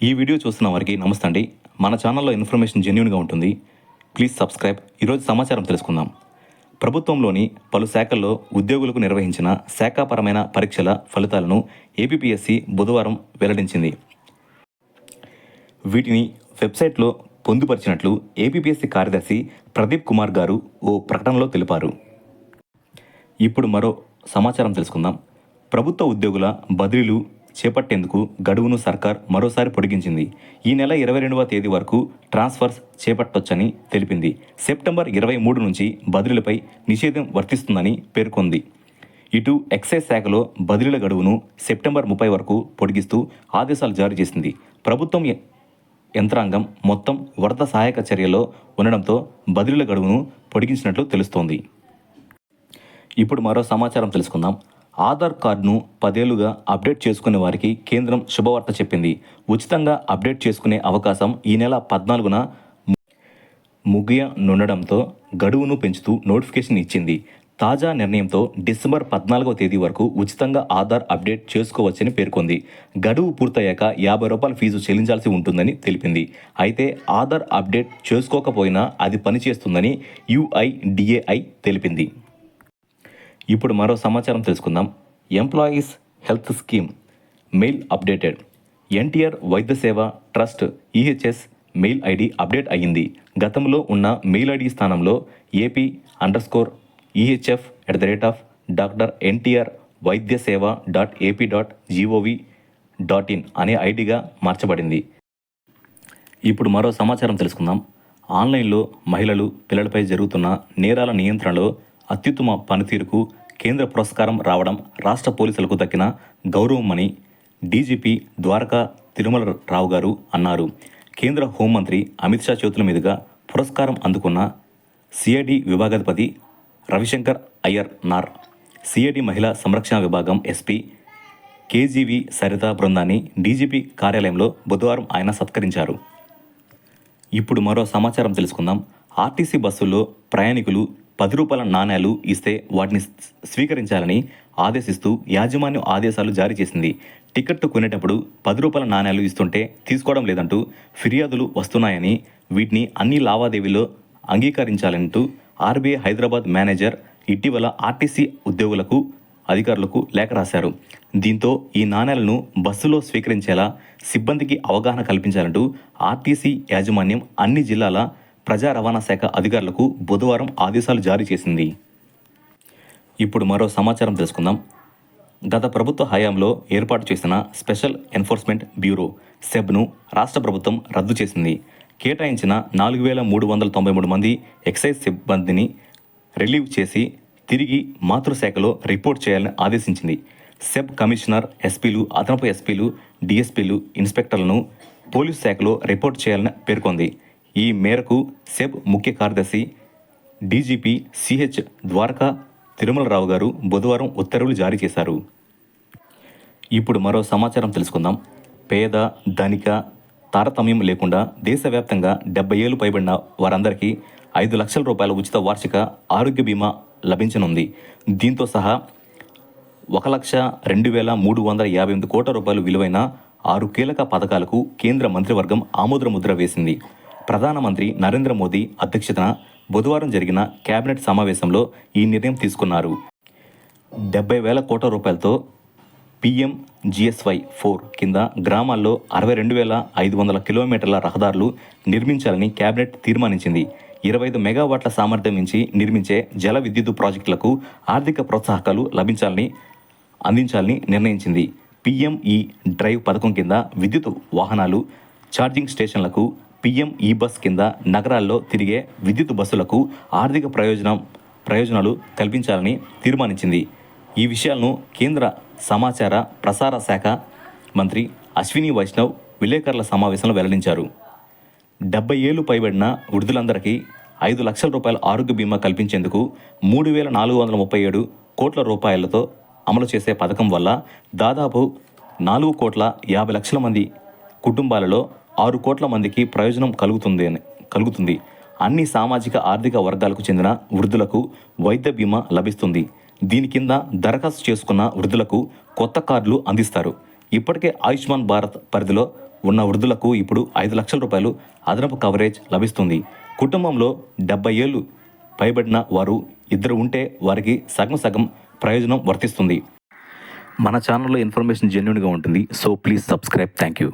ఈ వీడియో చూస్తున్న వారికి నమస్తే అండి మన ఛానల్లో ఇన్ఫర్మేషన్ జెన్యున్గా ఉంటుంది. Please subscribe. ఈరోజు సమాచారం తెలుసుకుందాం. ప్రభుత్వంలోని పలు శాఖల్లో ఉద్యోగులకు నిర్వహించిన శాఖాపరమైన పరీక్షల ఫలితాలను ఏపీపీఎస్సీ బుధవారం వెల్లడించింది. వీటిని వెబ్సైట్లో పొందుపరిచినట్లు ఏపీపీఎస్సీ కార్యదర్శి ప్రదీప్ కుమార్ గారు ఓ ప్రకటనలో తెలిపారు. ఇప్పుడు మరో సమాచారం తెలుసుకుందాం. ప్రభుత్వ ఉద్యోగుల బదిలీలు చేపట్టేందుకు గడువును సర్కార్ మరోసారి పొడిగించింది. ఈ నెల ఇరవై రెండవ తేదీ వరకు ట్రాన్స్ఫర్స్ చేపట్టొచ్చని తెలిపింది. సెప్టెంబర్ ఇరవై మూడు నుంచి బదిలీలపై నిషేధం వర్తిస్తుందని పేర్కొంది. ఇటు ఎక్సైజ్ శాఖలో బదిలీల గడువును సెప్టెంబర్ ముప్పై వరకు పొడిగిస్తూ ఆదేశాలు జారీ చేసింది. ప్రభుత్వం యంత్రాంగం మొత్తం వరద సహాయక చర్యలో ఉండడంతో బదిలీల గడువును పొడిగించినట్లు తెలుస్తోంది. ఇప్పుడు మరో సమాచారం తెలుసుకుందాం. ఆధార్ కార్డును పదేళ్ళుగా అప్డేట్ చేసుకునే వారికి కేంద్రం శుభవార్త చెప్పింది. ఉచితంగా అప్డేట్ చేసుకునే అవకాశం ఈ నెల పద్నాలుగున ముగియనుండడంతో గడువును పెంచుతూ నోటిఫికేషన్ ఇచ్చింది. తాజా నిర్ణయంతో డిసెంబర్ పద్నాలుగవ తేదీ వరకు ఉచితంగా ఆధార్ అప్డేట్ చేసుకోవచ్చని పేర్కొంది. గడువు పూర్తయ్యాక యాభై రూపాయల ఫీజు చెల్లించాల్సి ఉంటుందని తెలిపింది. అయితే ఆధార్ అప్డేట్ చేసుకోకపోయినా అది పనిచేస్తుందని యుఐడిఏఐ తెలిపింది. ఇప్పుడు మరో సమాచారం తెలుసుకుందాం. Employees health scheme mail updated NTR Vaidya Seva trust EHS mail ID update అయ్యింది. గతంలో ఉన్న మెయిల్ ఐడి స్థానంలో AP underscore EHF at the rate of doctor NTR Vaidya Seva dot AP dot GOV dot in అనే ఐడిగా మార్చబడింది. ఇప్పుడు మరో సమాచారం తెలుసుకుందాం. ఆన్లైన్లో మహిళలు పిల్లలపై జరుగుతున్న నేరాల నియంత్రణలో అత్యుత్తమ పనితీరుకు కేంద్ర పురస్కారం రావడం రాష్ట్ర పోలీసులకు దక్కిన గౌరవమని డీజీపీ ద్వారకా తిరుమల రావు గారు అన్నారు. కేంద్ర హోంమంత్రి అమిత్ షా చేతుల మీదుగా పురస్కారం అందుకున్న సిఐడి విభాగాధిపతి రవిశంకర్ అయ్యర్ నార్ సిఐడి మహిళా సంరక్షణ విభాగం ఎస్పీ కేజీవి సరిత బృందాన్ని డీజీపీ కార్యాలయంలో బుధవారం ఆయన సత్కరించారు. ఇప్పుడు మరో సమాచారం తెలుసుకుందాం. ఆర్టీసీ బస్సుల్లో ప్రయాణికులు పది రూపాయల నాణేలు ఇస్తే వాటిని స్- స్వీకరించాలని ఆదేశిస్తూ యాజమాన్యం ఆదేశాలు జారీ చేసింది. టికెట్ కొనేటప్పుడు పది రూపాయల నాణేలు ఇస్తుంటే తీసుకోవడం లేదంటూ ఫిర్యాదులు వస్తున్నాయని వీటిని అన్ని లావాదేవీల్లో అంగీకరించాలంటూ ఆర్బీఐ హైదరాబాద్ మేనేజర్ ఇటీవల ఆర్టీసీ ఉద్యోగులకు అధికారులకు లేఖ రాశారు. దీంతో ఈ నాణేలను బస్సులో స్వీకరించేలా సిబ్బందికి అవగాహన కల్పించాలంటూ ఆర్టీసీ యాజమాన్యం అన్ని జిల్లాల ప్రజా రవాణా శాఖ అధికారులకు బుధవారం ఆదేశాలు జారీ చేసింది. ఇప్పుడు మరో సమాచారం తెలుసుకుందాం. గత ప్రభుత్వ హయాంలో ఏర్పాటు చేసిన స్పెషల్ ఎన్ఫోర్స్మెంట్ బ్యూరో సెబ్ను రాష్ట్ర ప్రభుత్వం రద్దు చేసింది. కేటాయించిన నాలుగు వేల మూడు వందల తొంభై మూడు మంది ఎక్సైజ్ సిబ్బందిని రిలీవ్ చేసి తిరిగి మాతృశాఖలో రిపోర్ట్ చేయాలని ఆదేశించింది. సెబ్ కమిషనర్ ఎస్పీలు అదనపు ఎస్పీలు డిఎస్పీలు ఇన్స్పెక్టర్లను పోలీసు శాఖలో రిపోర్ట్ చేయాలని పేర్కొంది. ఈ మేరకు సెబ్ ముఖ్య కార్యదర్శి డీజీపీ సిహెచ్ ద్వారకా తిరుమలరావు గారు బుధవారం ఉత్తర్వులు జారీ చేశారు. ఇప్పుడు మరో సమాచారం తెలుసుకుందాం. పేద ధనిక తారతమ్యం లేకుండా దేశవ్యాప్తంగా డెబ్బై ఏళ్ళు పైబడిన వారందరికీ ఐదు లక్షల రూపాయల ఉచిత వార్షిక ఆరోగ్య బీమా లభించనుంది. దీంతో సహా ఒక లక్ష రెండు వేల మూడు వందల యాభై ఎనిమిది కోట్ల రూపాయలు విలువైన ఆరు కీలక పథకాలకు కేంద్ర మంత్రివర్గం ఆమోదముద్ర వేసింది. ప్రధానమంత్రి నరేంద్ర మోదీ అధ్యక్షతన బుధవారం జరిగిన కేబినెట్ సమావేశంలో ఈ నిర్ణయం తీసుకున్నారు. డెబ్బై వేల కోట్ల రూపాయలతో పిఎం జిఎస్వై ఫోర్ కింద గ్రామాల్లో అరవై రెండు వేల ఐదు వందల కిలోమీటర్ల రహదారులు నిర్మించాలని కేబినెట్ తీర్మానించింది. ఇరవై ఐదు మెగావాట్ల సామర్థ్యం నుంచి నిర్మించే జల విద్యుత్ ప్రాజెక్టులకు ఆర్థిక ప్రోత్సాహకాలు లభించాలని అందించాలని నిర్ణయించింది. పిఎంఈ డ్రైవ్ పథకం కింద విద్యుత్ వాహనాలు ఛార్జింగ్ స్టేషన్లకు పిఎం ఈ బస్ కింద నగరాల్లో తిరిగే విద్యుత్ బస్సులకు ఆర్థిక ప్రయోజనం ప్రయోజనాలు కల్పించాలని తీర్మానించింది. ఈ విషయాలను కేంద్ర సమాచార ప్రసార శాఖ మంత్రి అశ్విని వైష్ణవ్ విలేకరుల సమావేశంలో వెల్లడించారు. డెబ్బై ఏళ్ళు పైబడిన వృద్ధులందరికీ ఐదు లక్షల రూపాయల ఆరోగ్య బీమా కల్పించేందుకు మూడు వేల నాలుగు వందల ముప్పై ఏడు కోట్ల రూపాయలతో అమలు చేసే పథకం వల్ల దాదాపు నాలుగు కోట్ల యాభై లక్షల మంది కుటుంబాలలో ఆరు కోట్ల మందికి ప్రయోజనం కలుగుతుంది అని కలుగుతుంది. అన్ని సామాజిక ఆర్థిక వర్గాలకు చెందిన వృద్ధులకు వైద్య బీమా లభిస్తుంది. దీని కింద దరఖాస్తు చేసుకున్న వృద్ధులకు కొత్త కార్డులు అందిస్తారు. ఇప్పటికే ఆయుష్మాన్ భారత్ పరిధిలో ఉన్న వృద్ధులకు ఇప్పుడు ఐదు లక్షల రూపాయలు అదనపు కవరేజ్ లభిస్తుంది. కుటుంబంలో డెబ్బై ఏళ్ళు పైబడిన వారు ఇద్దరు ఉంటే వారికి సగం సగం ప్రయోజనం వర్తిస్తుంది. మన ఛానల్లో ఇన్ఫర్మేషన్ జెన్యున్గా ఉంటుంది. So please subscribe. Thank you